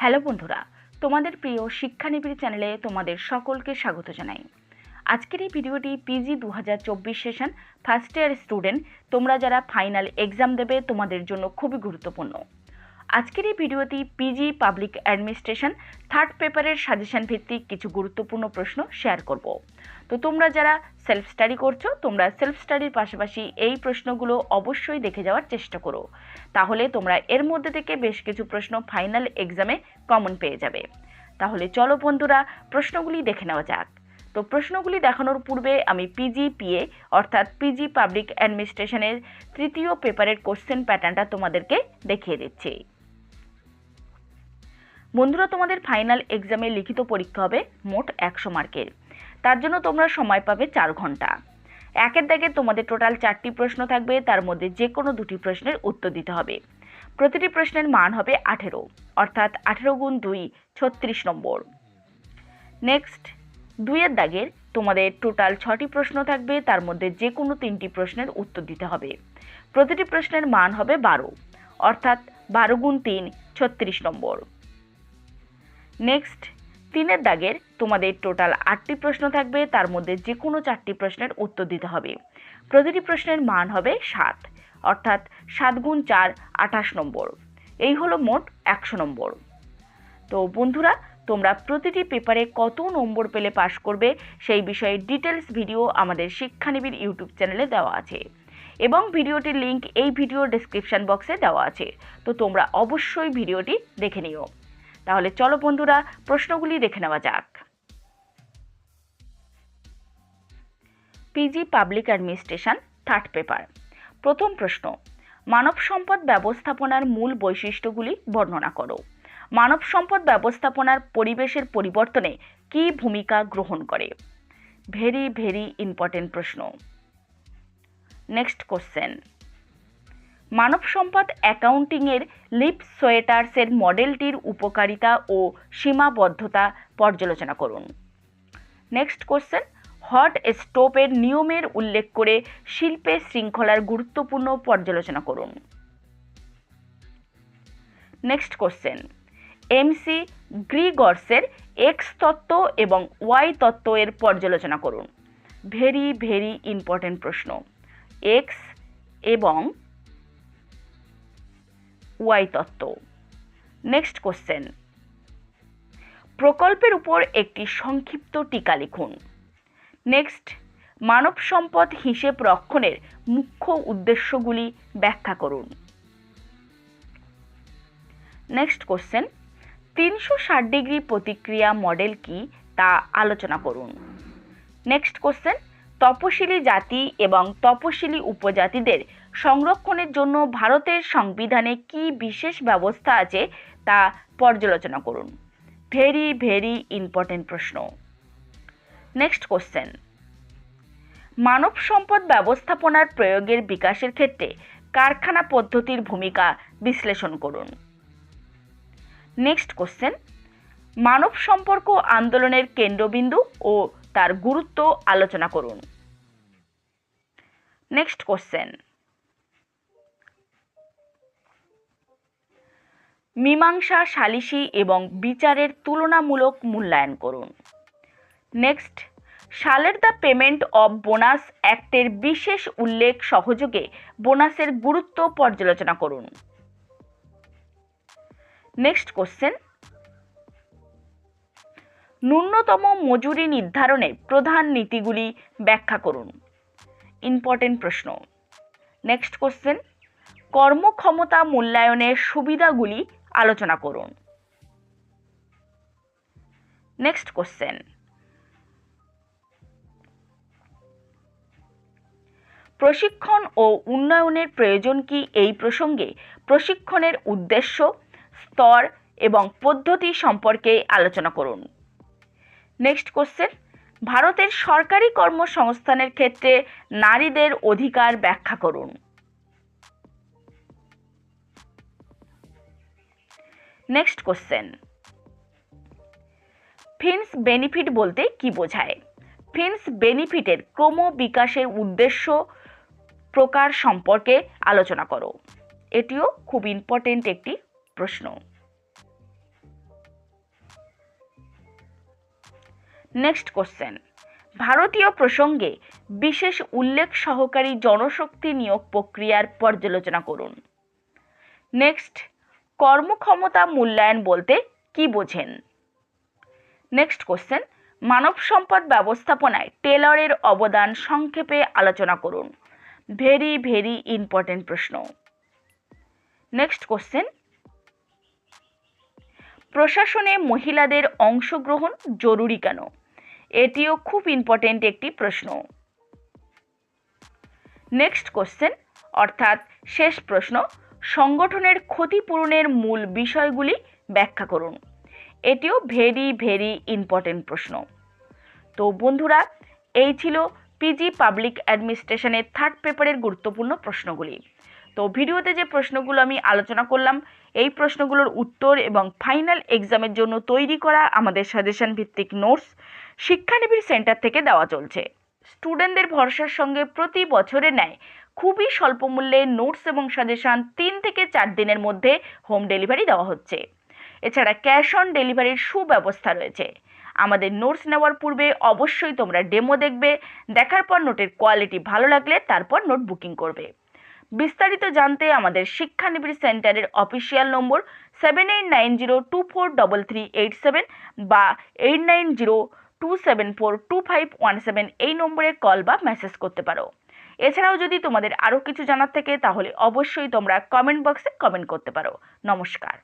Hello বন্ধুরা, তোমাদের প্রিয় শিক্ষানিবিড় চ্যানেলে তোমাদের সকলকে স্বাগত জানাই। আজকের এই ভিডিওটি পিজি দু হাজার চব্বিশ সেশন ফার্স্ট ইয়ার স্টুডেন্ট তোমরা যারা ফাইনাল এক্সাম দেবে তোমাদের জন্য খুবই গুরুত্বপূর্ণ। আজকের এই ভিডিওটি পিজি পাবলিক অ্যাডমিনিস্ট্রেশন থার্ড পেপারের সাজেশন ভিত্তিক কিছু গুরুত্বপূর্ণ প্রশ্ন শেয়ার করব। তো তোমরা যারা সেলফ স্টাডি করছ, তোমরা সেলফ স্টাডির পাশাপাশি এই প্রশ্নগুলো অবশ্যই দেখে যাওয়ার চেষ্টা করো। তাহলে তোমরা এর মধ্যে থেকে বেশ কিছু প্রশ্ন ফাইনাল এক্সামে কমন পেয়ে যাবে। তাহলে চলো বন্ধুরা, প্রশ্নগুলি দেখে নেওয়া যাক। তো প্রশ্নগুলি দেখানোর পূর্বে আমি পিজি পিএ, অর্থাৎ পিজি পাবলিক অ্যাডমিনিস্ট্রেশনের তৃতীয় পেপারের কোশ্চেন প্যাটার্নটা তোমাদেরকে দেখিয়ে দিচ্ছি। বন্ধুরা, তোমাদের ফাইনাল এক্সামে লিখিত পরীক্ষা হবে মোট একশো মার্কের। তার জন্য তোমরা সময় পাবে চার ঘণ্টা। একের দাগে তোমাদের টোটাল চারটি প্রশ্ন থাকবে, তার মধ্যে যে কোনো দুটি প্রশ্নের উত্তর দিতে হবে। প্রতিটি প্রশ্নের মান হবে আঠেরো, অর্থাৎ আঠেরো গুণ দুই, ছত্রিশ নম্বর। নেক্সট দুইয়ের দাগের তোমাদের টোটাল ছটি প্রশ্ন থাকবে, তার মধ্যে যে কোনো তিনটি প্রশ্নের উত্তর দিতে হবে। প্রতিটি প্রশ্নের মান হবে বারো, অর্থাৎ বারো গুণ তিন, ছত্রিশ নম্বর। নেক্সট তিনের দাগের তোমাদের টোটাল আটটি প্রশ্ন থাকবে, তার মধ্যে যে কোনো চারটি প্রশ্নের উত্তর দিতে হবে। প্রতিটি প্রশ্নের মান হবে সাত, অর্থাৎ সাত গুণ চার, আঠাশ নম্বর। এই হলো মোট একশো নম্বর। তো বন্ধুরা, তোমরা প্রতিটি পেপারে কত নম্বর পেলে পাশ করবে, সেই বিষয়ে ডিটেলস ভিডিও আমাদের শিক্ষানিবির ইউটিউব চ্যানেলে দেওয়া আছে। এবং ভিডিওটির লিংক এই ভিডিও ডেসক্রিপশন বক্সে দেওয়া আছে। তো তোমরা অবশ্যই ভিডিওটি দেখে নিও। তাহলে চলো বন্ধুরা প্রশ্নগুলি দেখে নেওয়া যাক। PG public administration third paper প্রথম প্রশ্ন, মানব সম্পদ ব্যবস্থাপনার মূল বৈশিষ্ট্যগুলি বর্ণনা করো। মানব সম্পদ ব্যবস্থাপনার পরিবেশের পরিবর্তনে কী ভূমিকা গ্রহণ করে? ভেরি ভেরি ইম্পর্টেন্ট প্রশ্ন। নেক্সট কোশ্চেন মানব সম্পদ অ্যাকাউন্টিংয়ের লিপ সোয়েটার্সের মডেলটির উপকারিতা ও সীমাবদ্ধতা পর্যালোচনা করুন। নেক্সট কোশ্চেন, হট স্টোপের নিয়মের উল্লেখ করে শিল্পের শৃঙ্খলার গুরুত্বপূর্ণ পর্যালোচনা করুন। নেক্সট কোশ্চেন এমসি গ্রিগর্সের এক্স তত্ত্ব এবং ওয়াই তত্ত্ব এর পর্যালোচনা করুন। ভেরি ভেরি ইম্পর্টেন্ট প্রশ্ন। এক্স এবং ওয়াই তত্ত্ব নেক্সট কোশ্চেন প্রকল্পের উপর একটি সংক্ষিপ্ত টিকা লিখুন। নেক্সট মানব সম্পদ হিসেব রক্ষণের মুখ্য উদ্দেশ্যগুলি ব্যাখ্যা করুন। নেক্সট কোশ্চেন তিনশো ষাট ডিগ্রি প্রতিক্রিয়া মডেল কি তা আলোচনা করুন। নেক্সট কোশ্চেন তপশিলি জাতি এবং তপশিলি উপজাতিদের সংরক্ষণের জন্য ভারতের সংবিধানে কি বিশেষ ব্যবস্থা আছে তা পর্যালোচনা করুন। ভেরি ভেরি ইম্পর্টেন্ট প্রশ্ন। Next question. মানব সম্পদ ব্যবস্থাপনার প্রয়োগের বিকাশের ক্ষেত্রে কারখানা পদ্ধতির ভূমিকা বিশ্লেষণ করুন। Next question. মানব সম্পর্ক আন্দোলনের কেন্দ্রবিন্দু ও তার গুরুত্ব আলোচনা করুন। নেক্সট কোশ্চেন মীমাংসা, সালিসি এবং বিচারের তুলনামূলক মূল্যায়ন করুন। নেক্সট সালের দ্য পেমেন্ট অব বোনাস অ্যাক্টের বিশেষ উল্লেখ সহযোগে বোনাসের গুরুত্ব পর্যালোচনা করুন। নেক্সট কোশ্চেন ন্যূনতম মজুরি নির্ধারণের প্রধান নীতিগুলি ব্যাখ্যা করুন। ইম্পর্টেন্ট প্রশ্ন। নেক্সট কোশ্চেন কর্মক্ষমতা মূল্যায়নের সুবিধাগুলি আলোচনা করুন। নেক্সট কোশ্চেন প্রশিক্ষণ ও উন্নয়নের প্রয়োজন কি এই প্রসঙ্গে প্রশিক্ষণের উদ্দেশ্য, স্তর এবং পদ্ধতি সম্পর্কে আলোচনা করুন। নেক্সট কোশ্চেন ভারতের সরকারি কর্মসংস্থানের ক্ষেত্রে নারীদের অধিকার ব্যাখ্যা করুন। নেক্সট কোশ্চেন ফিন্স বেনিফিট বলতে কি বোঝায়? ফিন্স বেনিফিটের ক্রম বিকাশের উদ্দেশ্য প্রকার সম্পর্কে আলোচনা করো। এটিও খুব ইম্পর্টেন্ট একটি প্রশ্ন। নেক্সট কোশ্চেন ভারতীয় প্রসঙ্গে বিশেষ উল্লেখ সহকারী জনশক্তি নিয়োগ প্রক্রিয়ার পর্যালোচনা করুন। নেক্সট কর্মক্ষমতা মূল্যায়ন বলতে কি বোঝেন? নেক্সট কোশ্চেন মানব সম্পদ ব্যবস্থাপনায় টেলরের অবদান সংক্ষেপে আলোচনা করুন। ভেরি ভেরি ইম্পর্টেন্ট প্রশ্ন। নেক্সট কোশ্চেন প্রশাসনে মহিলাদের অংশগ্রহণ জরুরি কেন? এটিও খুব ইম্পর্টেন্ট একটি প্রশ্ন। নেক্সট কোশ্চেন অর্থাৎ শেষ প্রশ্ন, সংগঠনের ক্ষতিপূরণের মূল বিষয়গুলি ব্যাখ্যা করুন। এটিও ভেরি ভেরি ইম্পর্টেন্ট প্রশ্ন। তো বন্ধুরা, এই ছিল পিজি পাবলিক অ্যাডমিনিস্ট্রেশনের থার্ড পেপারের গুরুত্বপূর্ণ প্রশ্নগুলি। তো ভিডিওতে যে প্রশ্নগুলো আমি আলোচনা করলাম, এই প্রশ্নগুলোর উত্তর এবং ফাইনাল এক্সামের জন্য তৈরি করা আমাদের সাজেশন ভিত্তিক নোটস শিক্ষানিবিড় সেন্টার থেকে দেওয়া চলছে। স্টুডেন্টদের ভরসার সঙ্গে প্রতি বছরে ন্যায় খুবই স্বল্প মূল্যে নোটস এবং সাজেশন তিন থেকে চার দিনের মধ্যে হোম ডেলিভারি দেওয়া হচ্ছে। এছাড়া ক্যাশ অন ডেলিভারির সুব্যবস্থা রয়েছে। আমাদের নোটস নেওয়ার পূর্বে অবশ্যই তোমরা ডেমো দেখবে, দেখার পর নোটের কোয়ালিটি ভালো লাগলে তারপর নোট বুকিং করবে। বিস্তারিত জানতে আমাদের শিক্ষানিবিড় সেন্টারের অফিসিয়াল নম্বর seven eight nine zero two four double three eight seven বা eight nine zero two seven four two five one seven এই নম্বরে কল বা মেসেজ করতে পারো। এছাড়াও যদি তোমাদের আরও কিছু জানার থাকে, তাহলে অবশ্যই তোমরা কমেন্ট বক্সে কমেন্ট করতে পারো। নমস্কার।